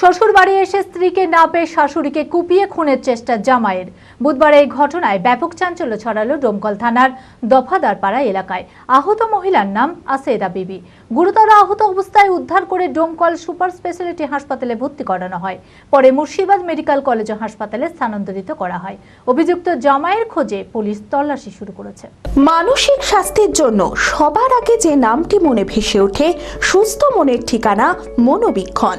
শ্বশুর বাড়ি এসে স্ত্রীকে না পেয়ে শাশুড়িকে কুপিয়ে খুনের চেষ্টা জামাইয়ের। বুধবার এই ঘটনায় ব্যাপক চাঞ্চল্য ছড়ালো ডোমকল থানার দফাদারপাড়া এলাকায়। আহত মহিলার নাম আসেদা বিবি। গুরুতর আহত অবস্থায় উদ্ধার করে ডোমকল সুপার স্পেশালিটি হাসপাতালে ভর্তি করানো হয়। পরে মুর্শিদাবাদ মেডিকেল কলেজ ও হাসপাতালে স্থানান্তরিত করা হয়। অভিযুক্ত জামাইয়ের খোঁজে পুলিশ তল্লাশি শুরু করেছে। মানসিক স্বাস্থ্যের জন্য সবার আগে যে নামটি মনে ভেসে ওঠে, সুস্থ মনের ঠিকানা মনোবীক্ষণ।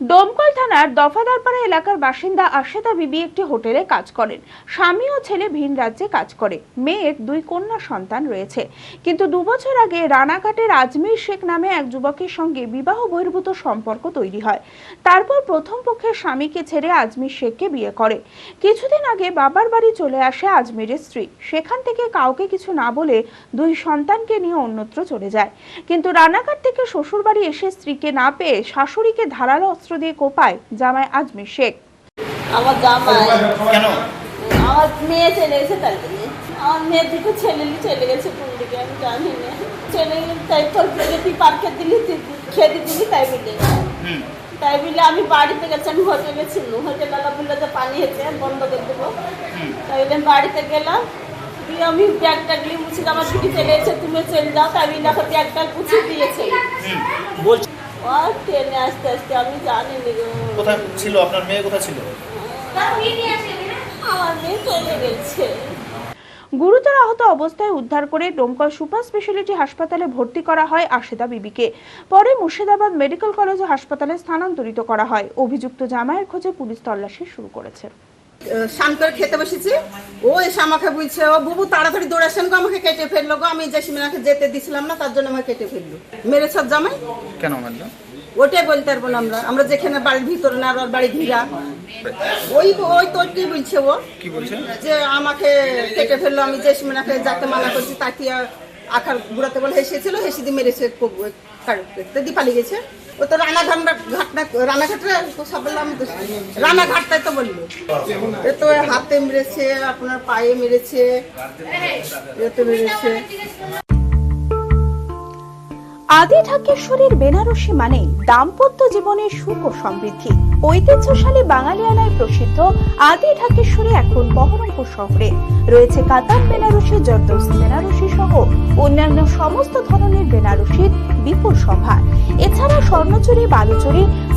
Domkal থানার দফাদারপাড়া এলাকার বাসিন্দা আশেদা বিবি একটি হোটেলে কাজ করেন। স্বামী ও ছেলে ভিন রাজ্যে কাজ করে। মেয়ের দুই কন্যা সন্তান রয়েছে। কিন্তু দু বছর আগে রানাঘাটের আজমির শেখ নামে এক যুবকের সঙ্গে বিবাহ বহির্ভূত সম্পর্ক তৈরি হয়। তারপর প্রথম পক্ষের স্বামীকে ছেড়ে আজমির শেখকে বিয়ে করে। কিছুদিন আগে বাবার বাড়ি চলে আসে আজমিরের স্ত্রী। সেখান থেকে কাউকে কিছু না বলে দুই সন্তানকে নিয়ে অন্যত্র চলে যায়। কিন্তু রানাঘাট থেকে শ্বশুরবাড়ি এসে স্ত্রীকে না পেয়ে শাশুড়িকে ধারালো অস্ত্র দিয়ে কোপায় জামাই আজমির শেখ। আমার জামাই। কেন? আমার মেয়ে চলে গেছে তার আমার মেয়ের দিকে ছেলে চলে গেছে কোন দিকে আমি জানি না। চলে তাই তোর পেলে তুই পার্কে দিলি খেতে দিলি তাই বলে। তাই বলে আমি বাড়িতে গেছি আমি হোটেলে ছিল হোটেল আলা বলল যে পানি হয়েছে বন্ধ করে দেবো। তাই বলে বাড়িতে গেলাম। দিয়ে আমি ব্যাগটা গিয়ে মুছি আমার দিকে চলে এসে তুমি চলে যাও। তাই বলে দেখো ব্যাগটা গুছিয়ে দিয়েছে। হুম। বলছি ও ট্রেনে আসতে আসতে আমি জানি না কোথায় ছিল? আপনার মেয়ে কোথায় ছিল? আমার মেয়ে চলে গেছে। গুরুতর আহত অবস্থায় উদ্ধার করে ডোমকল সুপার স্পেশালিটি হাসপাতালে ভর্তি করা হয় আশেদা বিবিকে। পরে মুর্শিদাবাদ মেডিকেল কলেজ ও হাসপাতালে স্থানান্তরিত করা হয়। অভিযুক্ত জামাইয়ের খোঁজে পুলিশ তল্লাশি শুরু করেছে। স্নান করে খেতে বসেছি। ও এসে আমাকে বলছে ও বুবু তাড়াতাড়ি দৌড়াছেন গো আমাকে কেটে ফেলল গো। আমি জেসিমিনাকে যেতে দিছিলাম না তার জন্য আমাকে কেটে ফেলল। মেরে সব জামাই? কেন মারলো? ওটাই বলতে পারব না আমরা। আমরা যেখানে বাড়ির ভিতরে না আর বাড়ি ঘিরা। ওই ওই তো কি বলছে ও। কি বলছে? যে আমাকে কেটে ফেলল আমি জেসিমিনাকে যাতে মানা করছি তাকে আখার ঘুরাতে বলে হেসেছিল হেসে দিয়ে মেরেছে দি পালিয়ে গেছে ও তো রানাঘাট ঘাট না রানাঘাটে তো রানাঘাটটাই বলল। এ তো হাতে মেরেছে, আপনার পায়ে মেরেছে মেরেছে। আদি ঢাকেশ্বরীর বেনারসি মানে দাম্পত্য জীবনের সুখ ও সমৃদ্ধি। ঐতিহ্যশালী বাঙালিয়ানায় প্রসিদ্ধ আদি ঢাকেশ্বরী এখন বহরমপুর শহরে। রয়েছে কাতার বেনারসি জর্দোস বেনারসি অন্যান্য সমস্ত ধরনের বেনারসির বিপুল সম্ভার এছাড়া স্বর্ণচুরি বালুচুরি